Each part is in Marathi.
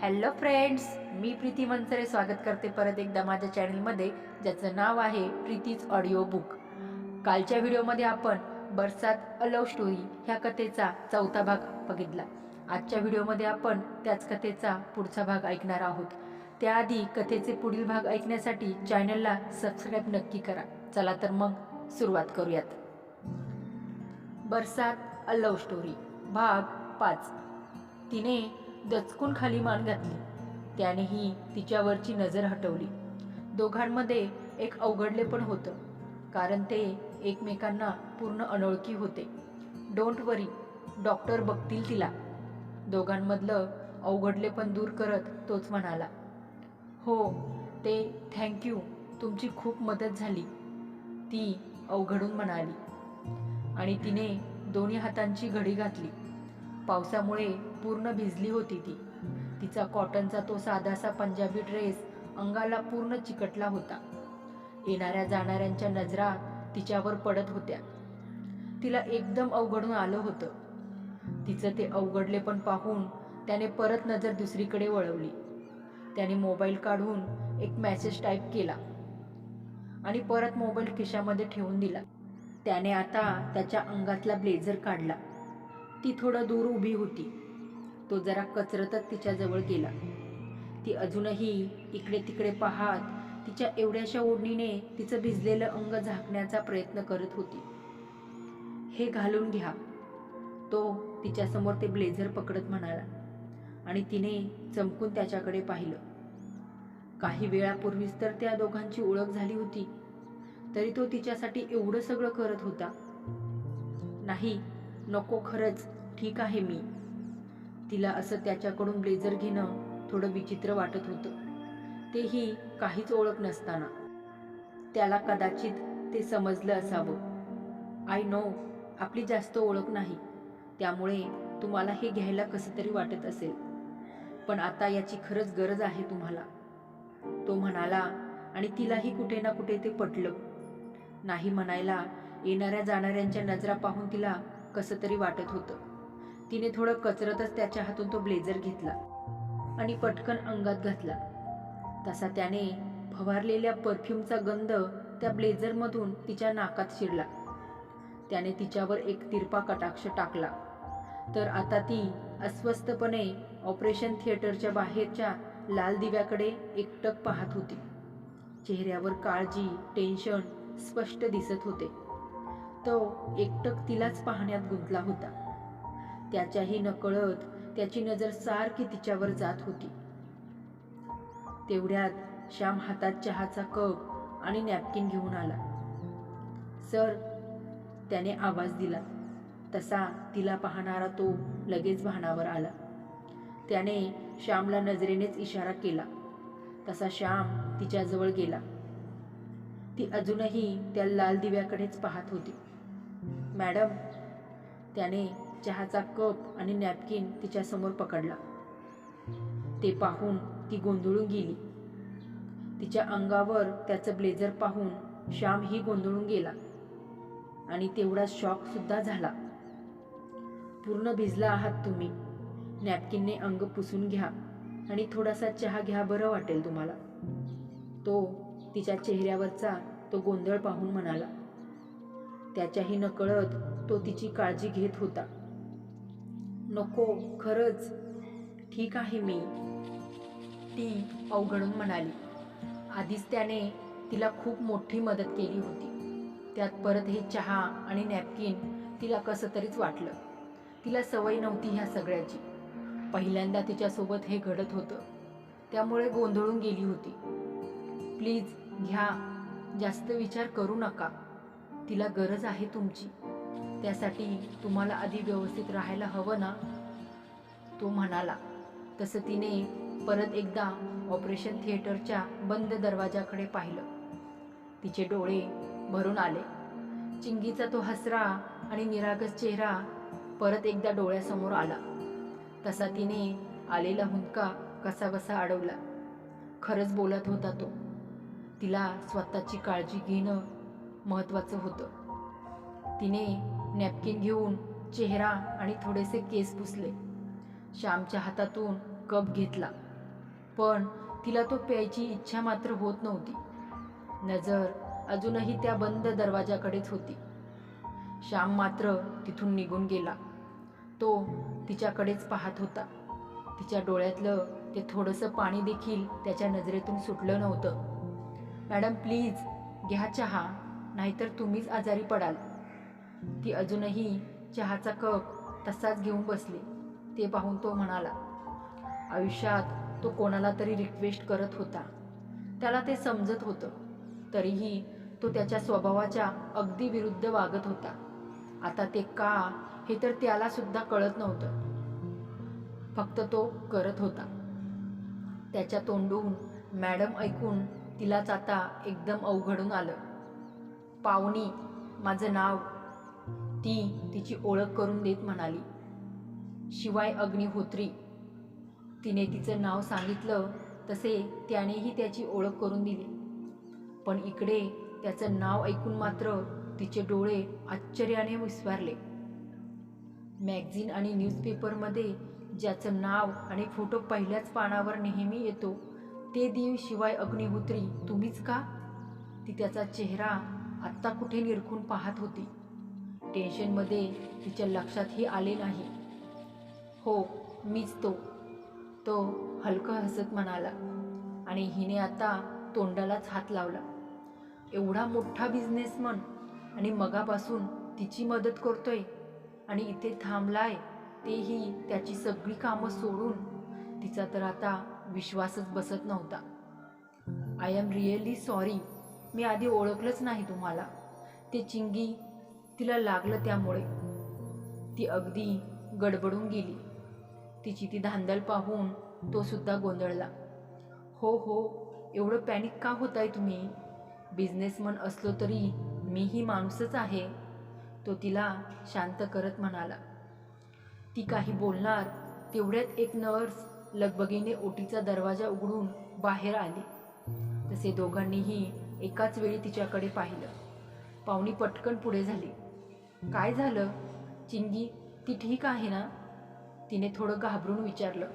हॅलो फ्रेंड्स मी प्रीती मनसरे स्वागत करते परत एकदा माझ्या चॅनलमध्ये ज्याचं नाव आहे प्रीतीज ऑडिओ बुक कालच्या व्हिडिओमध्ये आपण बरसात अ लव स्टोरी ह्या कथेचा चौथा भाग बघितला. आजच्या व्हिडिओमध्ये आपण त्याच कथेचा पुढचा भाग ऐकणार आहोत. त्याआधी कथेचे पुढील भाग ऐकण्यासाठी चॅनलला सबस्क्राईब नक्की करा. चला तर मग सुरुवात करूयात. बरसात अ लव स्टोरी भाग पाच. तिने दचकून खाली मान घातली. त्यानेही तिच्यावरची नजर हटवली. दोघांमध्ये एक अवघडले पण होतं. कारण ते एकमेकांना पूर्ण अनोळखी होते. डोंट वरी डॉक्टर बघतील तिला. दोघांमधलं अवघडले पण दूर करत तोच म्हणाला हो ते थँक्यू तुमची खूप मदत झाली. ती अवघडून म्हणाली. आणि तिने दोन्ही हातांची घडी घातली. पावसामुळे पूर्ण भिजली होती ती. तिचा कॉटनचा तो साधासा पंजाबी ड्रेस अंगाला पूर्ण चिकटला होता. येणाऱ्या जाणाऱ्यांच्या नजरा तिच्यावर पडत होत्या. तिला एकदम अवघडून आलं होतं. तिचं ते अवघडले पण पाहून त्याने परत नजर दुसरीकडे वळवली. त्याने मोबाईल काढून एक मेसेज टाईप केला आणि परत मोबाईल खिशामध्ये ठेवून दिला. त्याने आता त्याच्या अंगातला ब्लेझर काढला. ती थोडं दूर उभी होती. तो जरा कचरतच तिच्याजवळ गेला. ती अजूनही इकडे तिकडे पाहत तिच्या एवढ्याशा ओढणीने तिचं भिजलेलं अंग झाकण्याचा प्रयत्न करत होती. हे घालून घ्या. तो तिच्यासमोर ते ब्लेझर पकडत म्हणाला आणि तिने चमकून त्याच्याकडे पाहिलं. काही वेळापूर्वीच तर त्या दोघांची ओळख झाली होती. तरी तो तिच्यासाठी एवढं सगळं करत होता. नाही नको खरंच ठीक आहे मी. तिला असं त्याच्याकडून ब्लेझर घेणं थोडं विचित्र वाटत होतं. तेही काहीच ओळख नसताना. त्याला कदाचित ते समजलं असावं. आय नो आपली जास्त ओळख नाही. त्यामुळे तुम्हाला हे घ्यायला कसं तरी वाटत असेल. पण आता याची खरंच गरज आहे तुम्हाला. तो म्हणाला आणि तिलाही कुठे ना कुठे ते पटलं. नाही म्हणायला येणाऱ्या जाणाऱ्यांच्या नजरा पाहून तिला कसं तरी वाटत होतं. तिने थोडं कचरतच त्याच्या हातून तो ब्लेझर घेतला आणि पटकन अंगात घातला. तसा त्याने फवारलेल्या परफ्यूमचा गंध त्या ब्लेझरमधून तिच्या नाकात शिरला. त्याने तिच्यावर एक तिरपा कटाक्ष टाकला. तर आता ती अस्वस्थपणे ऑपरेशन थिएटरच्या बाहेरच्या लाल दिव्याकडे एकटक पाहत होती. चेहऱ्यावर काळजी टेन्शन स्पष्ट दिसत होते. तो एकटक तिलाच पाहण्यात गुंतला होता. त्याच्याही नकळत त्याची नजर सारखी तिच्यावर जात होती. तेवढ्यात श्याम हातात चहाचा कप आणि नॅपकिन घेऊन आला. सर त्याने आवाज दिला. तसा तिला पाहणारा तो लगेच भानावर आला. त्याने श्यामला नजरेनेच इशारा केला. तसा श्याम तिच्याजवळ गेला. ती अजूनही त्या लाल दिव्याकडेच पाहत होती. मॅडम त्याने चहाचा कप आणि नॅपकिन तिच्यासमोर पकडला. ते पाहून ती गोंधळून गेली. तिच्या अंगावर त्याचं ब्लेझर पाहून श्यामही गोंधळून गेला आणि तेवढा शॉक सुद्धा झाला. पूर्ण भिजला आहात तुम्ही. नॅपकिनने अंग पुसून घ्या आणि थोडासा चहा घ्या बरं वाटेल तुम्हाला. तो तिच्या चेहऱ्यावरचा तो गोंधळ पाहून म्हणाला. त्याच्याही नकळत तो तिची काळजी घेत होता. नको खरंच. ठीक आहे मी. ती अवघडून म्हणाली. आधीच त्याने तिला खूप मोठी मदत केली होती. त्यात परत हे चहा आणि नॅपकिन तिला कसं तरीच वाटलं. तिला सवय नव्हती ह्या सगळ्याची. पहिल्यांदा तिच्यासोबत हे घडत होतं. त्यामुळे गोंधळून गेली होती. प्लीज घ्या. जास्त विचार करू नका. तिला गरज आहे तुमची. त्यासाठी तुम्हाला आधी व्यवस्थित राहायला हवं ना? तो म्हणाला. तसं तिने परत एकदा ऑपरेशन थिएटरच्या बंद दरवाजाकडे पाहिलं. तिचे डोळे भरून आले. चिंगीचा तो हसरा आणि निरागस चेहरा परत एकदा डोळ्यासमोर आला. तसा तिने आलेला हुंदका कसाबसा अडवला. खरंच बोलत होता तो. तिला स्वतःची काळजी घेणं महत्त्वाचं होतं. तिने नॅपकिन घेऊन चेहरा आणि थोडेसे केस पुसले. श्यामच्या हातातून कप घेतला. पण तिला तो प्यायची इच्छा मात्र होत नव्हती. नजर अजूनही त्या बंद दरवाजाकडेच होती. श्याम मात्र तिथून निघून गेला. तो तिच्याकडेच पाहत होता. तिच्या डोळ्यातलं ते थोडंसं पाणी देखील त्याच्या नजरेतून सुटलं नव्हतं. मॅडम प्लीज घ्या चहा. नाहीतर तुम्हीच आजारी पडाल. ती अजूनही चहाचा कप तसाच घेऊन बसली. ते पाहून तो म्हणाला आयुष्यात तो कोणाला तरी रिक्वेस्ट करत होता. त्याला ते समजत होतं. तरीही तो त्याच्या स्वभावाच्या अगदी विरुद्ध वागत होता. आता ते का हे तर त्याला सुद्धा कळत नव्हतं. फक्त तो करत होता. त्याच्या तोंडून मॅडम ऐकून तिलाच आता एकदम अवघडून आलं. पाहुणी माझं नाव. ती तिची ओळख करून देत म्हणाली. शिवाय अग्निहोत्री. तिने तिचं नाव सांगितलं तसे त्यानेही त्याची ओळख करून दिली. पण इकडे त्याचं नाव ऐकून मात्र तिचे डोळे आश्चर्याने विस्वारले. मॅगझिन आणि न्यूजपेपरमध्ये ज्याचं नाव आणि फोटो पहिल्याच पानावर नेहमी येतो ते देव शिवाय अग्निहोत्री तुम्हीच का? ती त्याचा चेहरा आत्ता कुठे निरखून पाहत होती. टेन्शनमध्ये तिच्या लक्षातही आले नाही. हो मीच तो. तो हलकं हसत म्हणाला आणि हिने आता तोंडालाच हात लावला. एवढा मोठा बिझनेसमन आणि मगापासून तिची मदत करतोय आणि इथे थांबलाय तेही त्याची सगळी कामं सोडून तिचा तर आता विश्वासच बसत नव्हता. आय एम रिअली सॉरी मी आधी ओळखलंच नाही तुम्हाला. ते चिंगी तिला लागलं त्यामुळे. ती अगदी गडबडून गेली. तिची ती धांदल पाहून तो सुद्धा गोंधळला. हो हो एवढं पॅनिक का होताय तुम्ही? बिझनेसमन असलो तरी मीही माणूसच आहे. तो तिला शांत करत म्हणाला. ती काही बोलणार. तेवढ्यात एक नर्स लगबगीने ओटीचा दरवाजा उघडून बाहेर आली. तसे दोघांनीही एकाच वेळी तिच्याकडे पाहिलं. पाहुणी पटकन पुढे झाली. काय झालं? चिंगी ती ठीक आहे ना? तिने थोडं घाबरून विचारलं.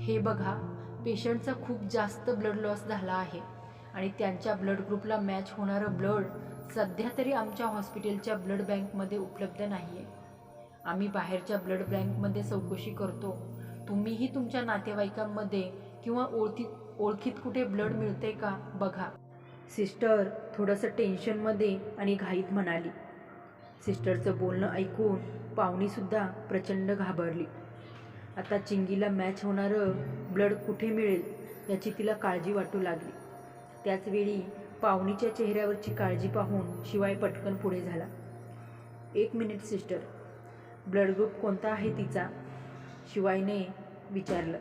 हे बघा पेशंटचा खूप जास्त ब्लड लॉस झाला आहे आणि त्यांच्या ब्लड ग्रुपला मॅच होणारं ब्लड सध्या तरी आमच्या हॉस्पिटलच्या ब्लड बँकमध्ये उपलब्ध नाही आहे आम्ही बाहेरच्या ब्लड बँकमध्ये चौकशी करतो. तुम्हीही तुमच्या नातेवाईकांमध्ये किंवा ओळखीत ओळखीत कुठे ब्लड मिळते का बघा. सिस्टर थोडंसं टेन्शनमध्ये आणि घाईत म्हणाली. सिस्टरचं बोलणं ऐकून पाहुणीसुद्धा प्रचंड घाबरली. आता चिंगीला मॅच होणारं ब्लड कुठे मिळेल याची तिला काळजी वाटू लागली. त्याचवेळी पाहुणीच्या चेहऱ्यावरची काळजी पाहून शिवाय पटकन पुढे झाला. एक मिनिट सिस्टर. ब्लड ग्रुप कोणता आहे तिचा? शिवायने विचारलं.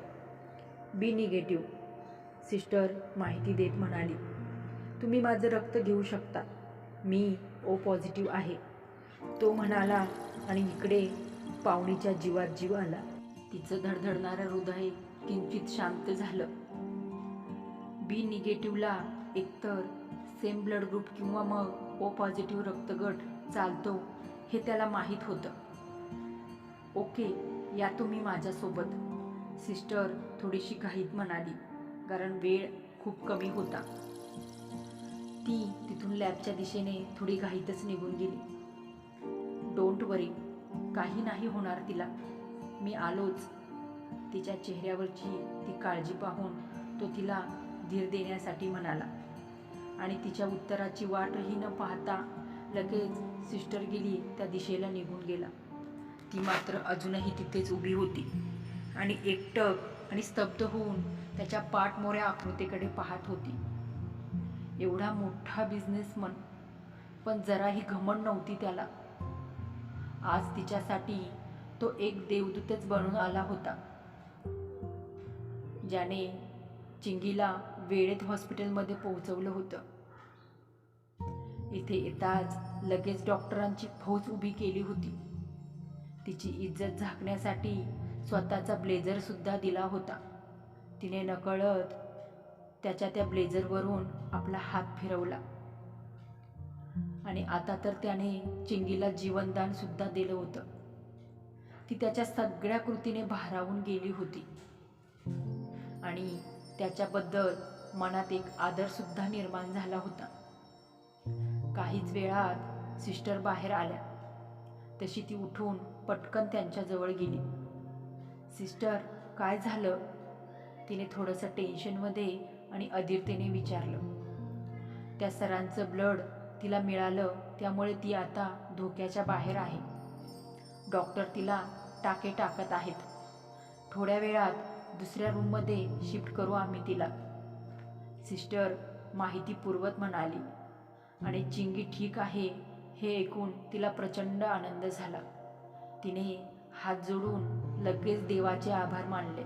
बी निगेटिव्ह. सिस्टर माहिती देत म्हणाली. तुम्ही माझं रक्त घेऊ शकता. मी ओ पॉझिटिव्ह आहे. तो म्हणाला आणि इकडे पाहुणीच्या जीवात जीव आला. तिचं धडधडणारं हृदय किंचित शांत झालं. बी निगेटिव्हला एकतर सेम ब्लड ग्रुप किंवा मग ओ पॉझिटिव्ह रक्तगट चालतो हे त्याला माहीत होतं. ओके या तुम्ही माझ्यासोबत. सिस्टर थोडीशी घाईत म्हणाली कारण वेळ खूप कमी होता. ती तिथून लॅबच्या दिशेने थोडी घाईतच निघून गेली. डोंट वरी काही नाही होणार तिला. मी आलोच. तिच्या चेहऱ्यावरची ती काळजी पाहून तो तिला धीर देण्यासाठी म्हणाला. आणि तिच्या उत्तराची वाटही न पाहता लगेच सिस्टर गेली त्या दिशेला निघून गेला. ती मात्र अजूनही तिथेच उभी होती आणि एकटक आणि स्तब्ध होऊन त्याच्या पाठमोऱ्या आकृतीकडे पाहत होती. एवढा मोठा बिझनेसमन पण जराही घमंड नव्हती त्याला. आज तिच्यासाठी तो एक देवदूतच बनून आला होता. ज्याने चिंगीला वेळेत हॉस्पिटलमध्ये पोहोचवलं होतं. इथे येताच लगेच डॉक्टरांची फौज उभी केली होती. तिची इज्जत झाकण्यासाठी स्वतःचा ब्लेझरसुद्धा दिला होता. तिने नकळत त्याच्या त्या ब्लेझरवरून आपला हात फिरवला. आणि आता तर त्याने चिंगीला जीवनदान सुद्धा दिलं होतं. ती त्याच्या सगळ्या कृतीने भारावून गेली होती. आणि आणि त्याच्याबद्दल मनात एक आदरसुद्धा निर्माण झाला होता. काहीच वेळात सिस्टर बाहेर आल्या. तशी ती उठून पटकन त्यांच्याजवळ गेली. सिस्टर काय झालं? तिने थोडंसं टेन्शनमध्ये आणि अधीरतेने विचारलं. त्या सरांचं ब्लड तिला मिळालं त्यामुळे ती आता धोक्याच्या बाहेर आहे. डॉक्टर तिला टाके टाकत आहेत. थोड्या वेळात दुसऱ्या रूममध्ये शिफ्ट करू आम्ही तिला. सिस्टर माहिती पुरवत म्हणाली आणि चिंगी ठीक आहे? हे ऐकून तिला प्रचंड आनंद झाला. तिने हात जोडून लगेच देवाचे आभार मानले.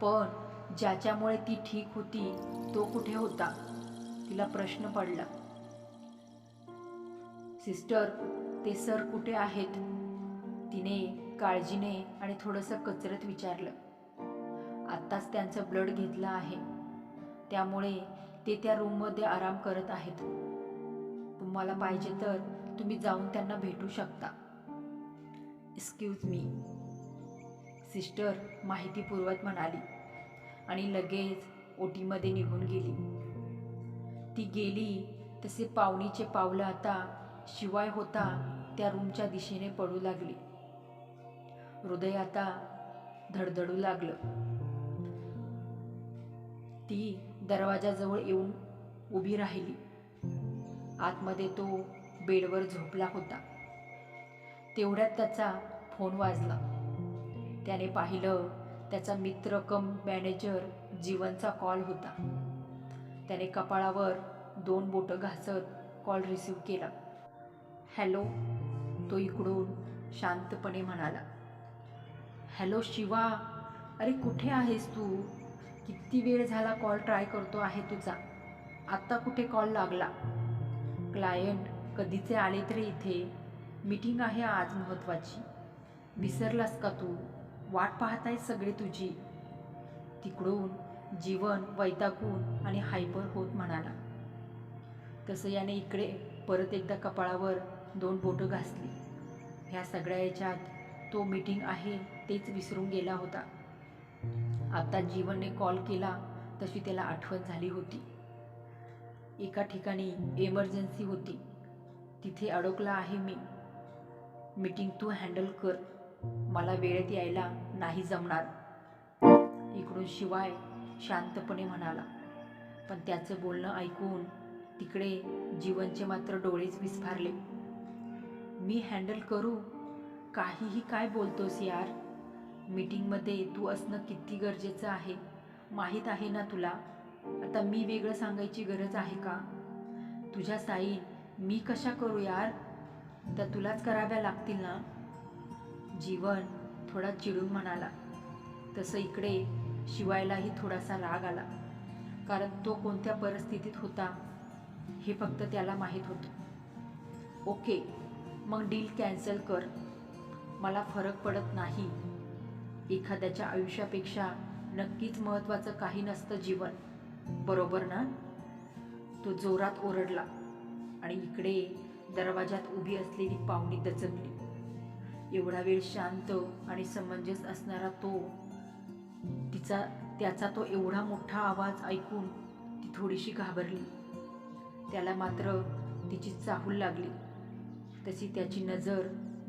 पण ज्याच्यामुळे ती ठीक होती तो कुठे होता? तिला प्रश्न पडला. सिस्टर ते सर कुठे आहेत? तिने काळजीने आणि थोडंसं कचरत विचारलं. आत्ताच त्यांचं ब्लड घेतलं आहे. त्यामुळे ते त्या रूममध्ये आराम करत आहेत. तुम्हाला पाहिजे तर तुम्ही जाऊन त्यांना भेटू शकता. एक्सक्यूज मी सिस्टर माहिती म्हणाली. आणि लगेच ओटीमध्ये निघून गेली. ती गेली तसे पावणीचे पावलं आता शिवाय होता त्या रूमच्या दिशेने पडू लागली. हृदय आता धडधडू लागलं. ती दरवाजाजवळ येऊन उभी राहिली. आतमध्ये तो बेडवर झोपला होता. तेवढ्यात त्याचा फोन वाजला. त्याने पाहिलं त्याचा मित्र कम मॅनेजर जीवनचा कॉल होता. त्याने कपाळावर दोन बोटं घासत कॉल रिसीव केला. हॅलो तो इकडून शांतपणे म्हणाला. हॅलो शिवा. अरे कुठे आहेस तू? किती वेळ झाला कॉल ट्राय करतो आहे तुझा. आत्ता कुठे कॉल लागला? क्लायंट कधीचे आले तरी इथे? मीटिंग आहे आज महत्त्वाची विसरलास का तू? वाट पाहत आहे सगळे तुझी. तिकडून जीवन वैतागून आणि हायपर होत म्हणाला. तसं याने इकडे परत एकदा कपाळावर दोन बोटं घासली. ह्या सगळ्या याच्यात तो मीटिंग आहे तेच विसरून गेला होता. आता जीवनने कॉल केला तशी त्याला आठवण झाली होती. एका ठिकाणी एमर्जन्सी होती. तिथे अडकला आहे मी. मीटिंग तू हँडल कर. मला वेळेत यायला नाही जमणार. इकडून शिवाय शांतपणे म्हणाला पण त्याचं बोलणं ऐकून तिकडे जीवनचे मात्र डोळेच विस्फारले. मी हँडल करू? काहीही काय बोलतोस यार? मीटिंगमध्ये तू असणं किती गरजेचं आहे? माहीत आहे ना तुला? आता मी वेगळं सांगायची गरज आहे का? तुझ्या साईन मी कशा करू यार? तर तुलाच कराव्या लागतील ना? जीवन थोडा चिडून म्हणाला. तसं इकडे शिवायलाही थोडासा राग आला. कारण तो कोणत्या परिस्थितीत होता हे फक्त त्याला माहीत होतं. ओके मग डील कॅन्सल कर. मला फरक पडत नाही. एखाद्याच्या आयुष्यापेक्षा नक्कीच महत्त्वाचं काही नसतं जीवन. बरोबर ना? तो जोरात ओरडला आणि इकडे दरवाजात उभी असलेली पाहुणी दचकली. एवढा वेळ शांत आणि समंजस असणारा तो तिचा त्याचा तो एवढा मोठा आवाज ऐकून ती थोडीशी घाबरली. त्याला मात्र तिची चाहूल लागली. तशी त्याची नजर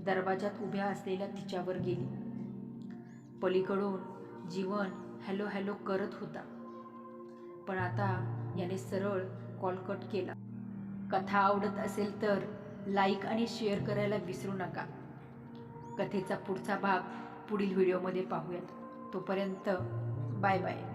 दरवाजात उभ्या असलेल्या तिच्यावर गेली. पलीकडून जीवन हॅलो हॅलो करत होता. पण आता याने सरळ कॉल कट केला. कथा आवडत असेल तर लाईक आणि शेअर करायला विसरू नका. कथेचा पुढचा भाग पुढील व्हिडिओमध्ये पाहूयात. तोपर्यंत बाय बाय.